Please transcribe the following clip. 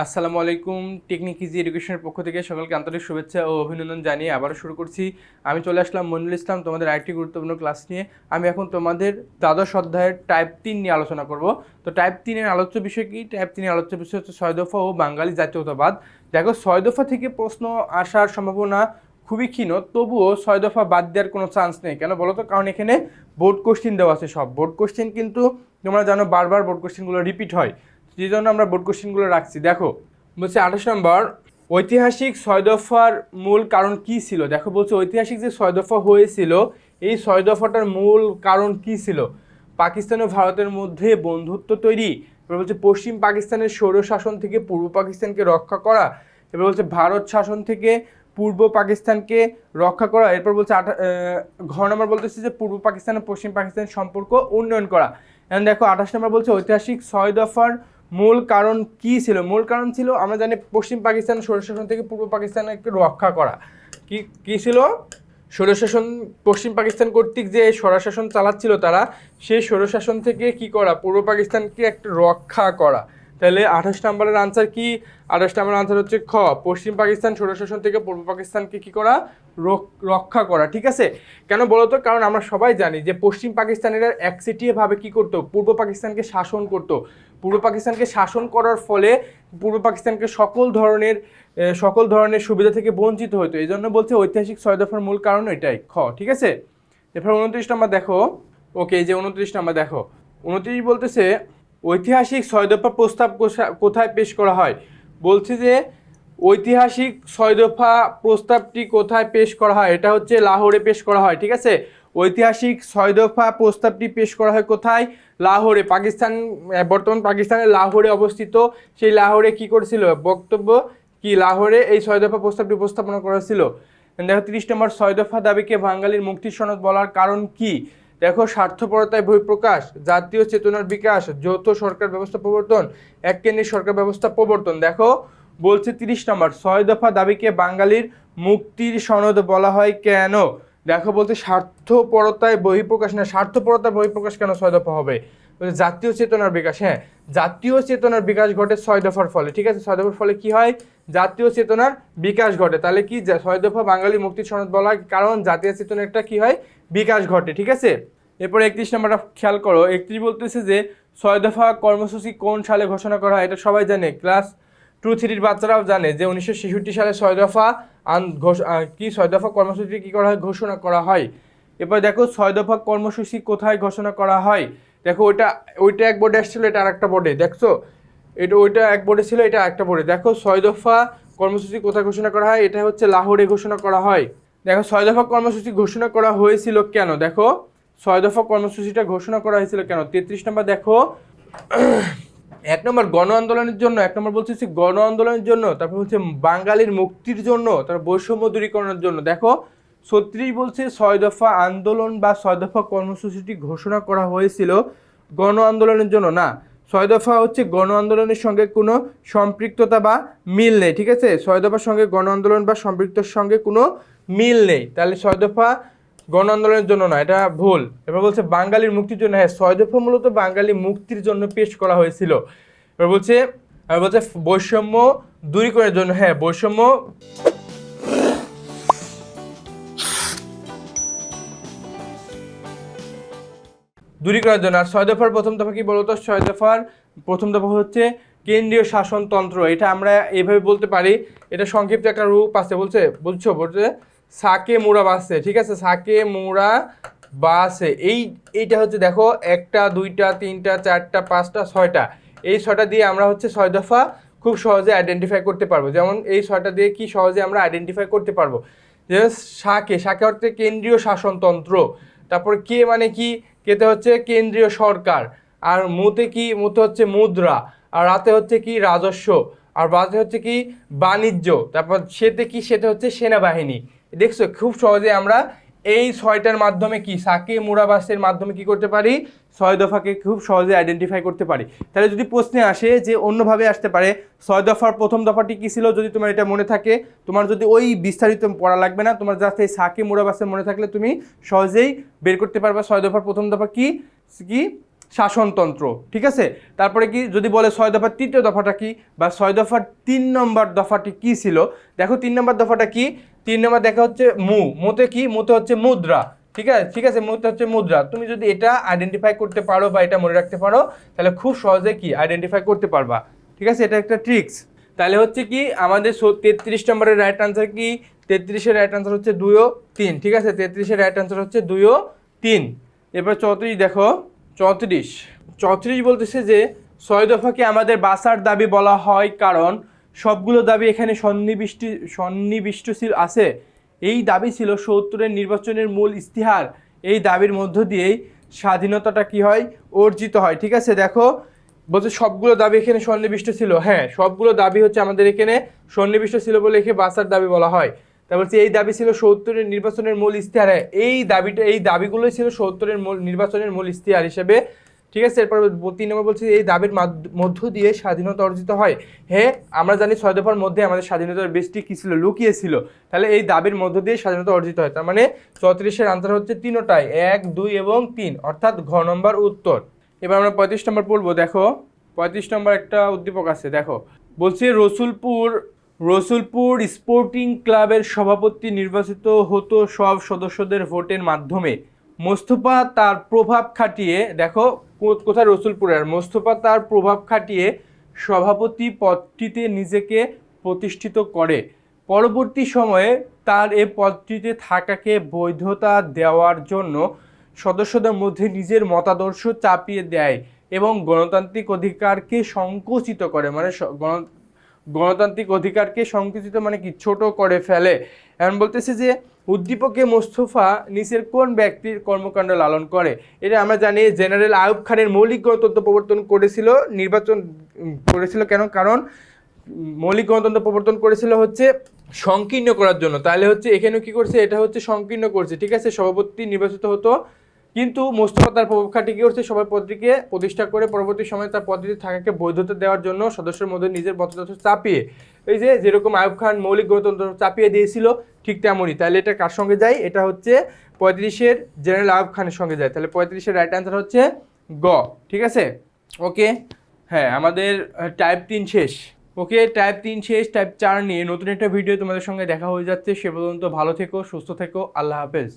আসসালামু আলাইকুম technique easy এডুকেশনের পক্ষ থেকে সকলকে আন্তরিক শুভেচ্ছা ও অভিনন্দন জানিয়ে আবারও শুরু করছি। আমি চলে আসলাম মনিরুল ইসলাম, তোমাদের আরেকটি গুরুত্বপূর্ণ ক্লাস নিয়ে। আমি এখন তোমাদের দ্বাদশ অধ্যায়ের টাইপ তিন নিয়ে আলোচনা করব। তো টাইপ তিনের আলোচ্য বিষয় কি? টাইপ তিনের আলোচ্য বিষয় হচ্ছে ছয় দফা ও বাঙালি জাতীয়তাবাদ। দেখো, ছয় দফা থেকে প্রশ্ন আসার সম্ভাবনা খুবই ক্ষীণ, তবুও ছয় দফা বাদ দেওয়ার কোনো চান্স নেই। কেন বলো তো? কারণ এখানে বোর্ড কোশ্চেন দেওয়া আছে সব। বোর্ড কোশ্চেন কিন্তু তোমরা জানো, বারবার বোর্ড কোশ্চেনগুলো রিপিট হয়। সেই জন্য আমরা বোর্ড কোশ্চেনগুলো রাখছি। দেখো বলছে আঠাশ নম্বর ঐতিহাসিক ছয় দফার মূল কারণ কি ছিল? দেখো বলছে ঐতিহাসিক যে ছয় দফা হয়েছিল এই ছয় দফাটার মূল কারণ কি ছিল? পাকিস্তান ও ভারতের মধ্যে বন্ধুত্ব তৈরি এবার বলছে পশ্চিম পাকিস্তানের সৌর শাসন থেকে পূর্ব পাকিস্তানকে রক্ষা করা এবার বলছে ভারত শাসন থেকে পূর্ব পাকিস্তানকে রক্ষা করা এরপর বলছে আঠা আহ, ঘ নম্বর বলতেছে যে পূর্ব পাকিস্তান ও পশ্চিম পাকিস্তানের সম্পর্ক উন্নয়ন করা। এখন দেখো আঠাশ নম্বর বলছে ঐতিহাসিক ছয় দফার মূল কারণ কি ছিল? মূল কারণ ছিল, আমরা জানি পশ্চিম পাকিস্তান স্বৈরশাসন থেকে পূর্ব পাকিস্তানকে রক্ষা করা। কি কি ছিল? স্বৈরশাসন পশ্চিম পাকিস্তান কর্তৃক যে স্বরাশাসন চালাচ্ছিল তারা, সেই স্বৈরশাসন থেকে কি করা? পূর্ব পাকিস্তানকে একটা রক্ষা করা। তাহলে আঠাশ নম্বরের আনসার কি? আঠাশ নম্বরের আনসার হচ্ছে খ। পশ্চিম পাকিস্তান স্বৈরশাসন থেকে পূর্ব পাকিস্তানকে কি করা? রক- রক্ষা করা, ঠিক আছে? কেন বলো তো? কারণ আমরা সবাই জানি যে পশ্চিম পাকিস্তানিরা একচেটিয়াভাবে কি করতো? পূর্ব পাকিস্তানকে শাসন করতো। পূর্ব পাকিস্তানকে শাসন করার ফলে পূর্ব পাকিস্তানকে সকল ধরনের সকল ধরনের সুবিধা থেকে বঞ্চিত হতো এই জন্য বলছে ঐতিহাসিক ছয় দফার মূল কারণ এটাই, খ, ঠিক আছে? এরপর উনত্রিশ নম্বর দেখো। ওকে যে উনত্রিশ নম্বর দেখো। উনত্রিশ বলতেছে ঐতিহাসিক ছয় দফা প্রস্তাব কোথায় পেশ করা হয়? বলছি যে, ঐতিহাসিক ছয় দফা প্রস্তাবটি কোথায় পেশ করা হয়? এটা হচ্ছে লাহোরে পেশ করা হয়, ঠিক আছে? ঐতিহাসিক ছয় দফা প্রস্তাবটি পেশ করা হয় কোথায়? লাহোরে, পাকিস্তান বর্তমান পাকিস্তানের লাহোরে অবস্থিত। সেই লাহোরে কি করেছিল? বক্তব্য কি? লাহোরে এই ছয় দফা প্রস্তাবটি উপস্থাপনা করা ছিল দেখো, তিরিশ নম্বর ছয় দফা দাবিকে বাঙালির মুক্তির সনদ বলার কারণ কি? দেখো, স্বার্থপরতায় বহিঃপ্রকাশ, জাতীয় চেতনার বিকাশ, যৌথ সরকার ব্যবস্থা প্রবর্তন এক কেন্দ্রিক সরকার ব্যবস্থা প্রবর্তন। দেখো, বলছে তিরিশ নম্বর, ছয় দফা দাবিকে বাঙালির মুক্তির সনদ বলা হয় কেন? দেখো বলতে স্বার্থপরতায় বহিঃপ্রকাশ, না, স্বার্থপরতায় বহিঃপ্রকাশ কেন ছয় দফা হবে? জাতীয় চেতনার বিকাশ হ্যাঁ জাতীয় চেতনার বিকাশ ঘটে ছয় দফার ফলে, ঠিক আছে? ছয় দফার ফলে কি হয়? জাতীয় চেতনার বিকাশ ঘটে। তাহলে কি ছয় দফা বাঙালি মুক্তির সনদ বলা হয়? কারণ জাতীয় চেতনার একটা কি হয়? বিকাশ ঘটে, ঠিক আছে? এরপরে একত্রিশ নম্বরটা খেয়াল করো, একত্রিশ বলতেছে যে ছয় দফা কর্মসূচি কোন সালে ঘোষণা করা হয়, এটা সবাই জানে। ক্লাস টু থ্রির বাচ্চারাও জানে যে উনিশশো ছেষট্টি সালে ছয় দফা আন কি ছয় দফা কর্মসূচি কী করা হয়, ঘোষণা করা হয়। এরপর দেখো ছয় দফা কর্মসূচি কোথায় ঘোষণা করা হয়? দেখো ওইটা ওইটা এক বোর্ডে আসছিল এটা আরেকটা বোর্ডে দেখছ? এটা, ওইটা এক বোর্ডে ছিল, এটা একটা বোর্ডে দেখো ছয় দফা কর্মসূচি কোথায় ঘোষণা করা হয়, এটা হচ্ছে লাহোরে ঘোষণা করা হয়। দেখো ছয় দফা কর্মসূচি ঘোষণা করা হয়েছিল কেন? দেখো, ছয় দফা কর্মসূচিটা ঘোষণা করা হয়েছিল কেন? তেত্রিশ নম্বর দেখো, এক নম্বর গণ আন্দোলনের জন্য, এক নম্বর বলছে গণ আন্দোলনের জন্য, তারপর হচ্ছে বাঙালির মুক্তির জন্য, তার বৈষম্য দূরীকরণের জন্য। দেখো, ছত্রিশ বলছে ছয় দফা আন্দোলন বা ছয় দফা কর্মসূচিটি ঘোষণা করা হয়েছিল গণ আন্দোলনের জন্য। না, ছয় দফা হচ্ছে গণ আন্দোলনের সঙ্গে কোনো সম্পৃক্ততা বা মিল নেই, ঠিক আছে? ছয় দফার সঙ্গে গণ আন্দোলন বা সম্পৃক্তর সঙ্গে কোনো মিল নেই। তাহলে ছয় দফা গণ আন্দোলনের জন্য না এটা ভুল। এবার বলছে বাঙালির মুক্তির জন্য হ্যাঁ ছয় দফা মূলত বাঙালি মুক্তির জন্য পেশ করা হয়েছিল। এবার বলছে এবার বলছে বৈষম্য দূরীকরণের জন্য হ্যাঁ বৈষম্য দূরীকরণের জন্য। আর ছয় দফার প্রথম দফা কি বলতো? ছয় দফার প্রথম দফা হচ্ছে কেন্দ্রীয় শাসনতন্ত্র। এটা আমরা এইভাবে বলতে পারি। এটা সংক্ষিপ্ত একটা রূপ আছে, বলছে, বুঝছ? বলছে সাকে মুড়া বাসে, ঠিক আছে? সাকে মুড়া বাসে। এই, এইটা হচ্ছে দেখো, একটা, দুইটা, তিনটা, চারটা, পাঁচটা, ছয়টা। এই ছয়টা দিয়ে আমরা হচ্ছে ছয় দফা খুব সহজে আইডেন্টিফাই করতে পারব। যেমন এই ছয়টা দিয়ে কি সহজে আমরা আইডেন্টিফাই করতে পারব? যে সাকে সাকে অর্থে কেন্দ্রীয় শাসনতন্ত্র। তারপর কে মানে কি? কেতে হচ্ছে কেন্দ্রীয় সরকার। আর মুতে কি? মুতে হচ্ছে মুদ্রা। আর রাতে হচ্ছে কি? রাজস্ব। আর বাজে হচ্ছে কি? বাণিজ্য। তারপর সেতে কি? সেটা হচ্ছে সেনাবাহিনী। দেখছ, খুব সহজে আমরা এই ছয়টার মাধ্যমে কি, সাকে, মুরাবাসের মাধ্যমে কি করতে পারি? ছয় দফাকে খুব সহজে আইডেন্টিফাই করতে পারি। তাহলে যদি প্রশ্নে আসে যে অন্যভাবে আসতে পারে, ছয় দফার প্রথম দফাটি কি ছিল যদি তোমার এটা মনে থাকে? তোমার যদি ওই বিস্তারিত পড়া লাগবে না, তোমার জাস্ট এই সাকে, মুরাবাসের মনে থাকলে তুমি সহজেই বের করতে পারবা ছয় দফার প্রথম দফা কি? কি? শাসনতন্ত্র, ঠিক আছে? তারপরে কি যদি বলে ছয় দফার তৃতীয় দফাটা কি বা ছয় দফার তিন নম্বর দফাটি কি ছিল? দেখো তিন নম্বর দফাটা কি? তিন নম্বর দেখা হচ্ছে মু। মুতে কি? মুতে হচ্ছে মুদ্রা। ঠিক আছে? ঠিক আছে, মুতে হচ্ছে মুদ্রা। তুমি যদি এটা আইডেন্টিফাই করতে পারো বা এটা মনে রাখতে পারো, তাহলে খুব সহজে কি? আইডেন্টিফাই করতে পারবা। ঠিক আছে? এটা একটা ট্রিক্স তাহলে হচ্ছে কি? আমাদের তেত্রিশ নম্বরের রাইট আনসার কি? তেত্রিশের রাইট আনসার হচ্ছে দুইও তিন। ঠিক আছে? তেত্রিশের রাইট আনসার হচ্ছে দুইও তিন। এরপর চৌত্রিশ দেখো। চৌত্রিশ। চৌত্রিশ বলতেছে যে, ছয় দফাকে আমাদের বাসার দাবি বলা হয় কারণ সবগুলো দাবি এখানে সন্নিবিষ্টি, সন্নিবিষ্টশীল আছে। এই দাবি ছিল সত্তরের নির্বাচনের মূল ইস্তিহার এই দাবির মধ্য দিয়েই স্বাধীনতাটা কি হয়? অর্জিত হয়। ঠিক আছে? দেখো, বলছে সবগুলো দাবি এখানে সন্নিবিষ্ট ছিল। হ্যাঁ সবগুলো দাবি হচ্ছে আমাদের এখানে সন্নিবিষ্ট ছিল বলে এখানে বাসার দাবি বলা হয়। তা বলছে, এই দাবি ছিল সত্তরের নির্বাচনের মূল ইস্তিহার এই দাবিটা, এই দাবিগুলোই ছিল সত্তরের মূল, নির্বাচনের মূল ইস্তিহার হিসেবে ঠিক আছে, এরপর তিন নম্বর বলছে, এই দাবির মাধ্য- দিয়ে স্বাধীনতা অর্জিত হয়। হ্যাঁ আমরা জানি ছয় দফার মধ্যে আমাদের স্বাধীনতার বেশটি কী ছিল? লুকিয়ে ছিল তাহলে এই দাবির মধ্য দিয়ে স্বাধীনতা অর্জিত হয়। তার মানে চৌত্রিশের আনসার হচ্ছে তিনোটাই এক, দুই এবং তিন, অর্থাৎ ঘ নম্বর উত্তর। এবার আমরা পঁয়ত্রিশ নম্বর পড়ব, দেখো। পঁয়ত্রিশ নম্বর একটা উদ্দীপক আছে, দেখো। বলছে, রসুলপুর রসুলপুর স্পোর্টিং ক্লাবের সভাপতি নির্বাচিত হতো সব সদস্যদের ভোটের মাধ্যমে। মোস্তফা তার প্রভাব খাটিয়ে, দেখো কোথায় রসুলপুরের মোস্তফা তার প্রভাব খাটিয়ে সভাপতি পদটিতে নিজেকে প্রতিষ্ঠিত করে। পরবর্তী সময়ে তার এ পদটিতে থাকাকে বৈধতা দেওয়ার জন্য সদস্যদের মধ্যে নিজের মতাদর্শ চাপিয়ে দেয় এবং গণতান্ত্রিক অধিকারকে সংকুচিত করে। মানে গণ- গণতান্ত্রিক অধিকারকে সংকুচিত মানে কি? ছোট করে ফেলে। এমন বলতেছে যে উদ্দীপকে মোস্তফা নিচের কোন ব্যক্তির কর্মকাণ্ড লালন করে? এটা আমরা জানি জেনারেল আয়ুব খানের মৌলিক গণতন্ত্র প্রবর্তন করেছিল, নির্বাচন করেছিল কেন? কারণ মৌলিক গণতন্ত্র প্রবর্তন করেছিল হচ্ছে সংকীর্ণ করার জন্য। তাহলে হচ্ছে এখানে কি করছে? এটা হচ্ছে সংকীর্ণ করছে। ঠিক আছে, সভাপতি নির্বাচিত হতো, কিন্তু মোস্তফা তার প্রভাব খাটিয়ে কি করছে? সবাই পদটিকে প্রতিষ্ঠা করে পরবর্তী সময়ে তার পদটিতে থাকাকে বৈধতা দেওয়ার জন্য সদস্যের মধ্যে নিজের মততন্ত্র চাপিয়ে, এই যে যেরকম আয়ুব খান মৌলিক গণতন্ত্র চাপিয়ে দিয়েছিল ঠিক তেমনই। তাহলে এটা কার সঙ্গে যায়? এটা হচ্ছে পঁয়ত্রিশের জেনারেল আয়ুব খানের সঙ্গে যায়। তাহলে পঁয়ত্রিশের রাইট অ্যান্সার হচ্ছে গ। ঠিক আছে? ওকে? হ্যাঁ আমাদের টাইপ তিন শেষ। ওকে? টাইপ তিন শেষ টাইপ চার নিয়ে নতুন একটা ভিডিও তোমাদের সঙ্গে দেখা হয়ে যাচ্ছে। সে পর্যন্ত ভালো থেকো, সুস্থ থেকো। আল্লাহ হাফেজ।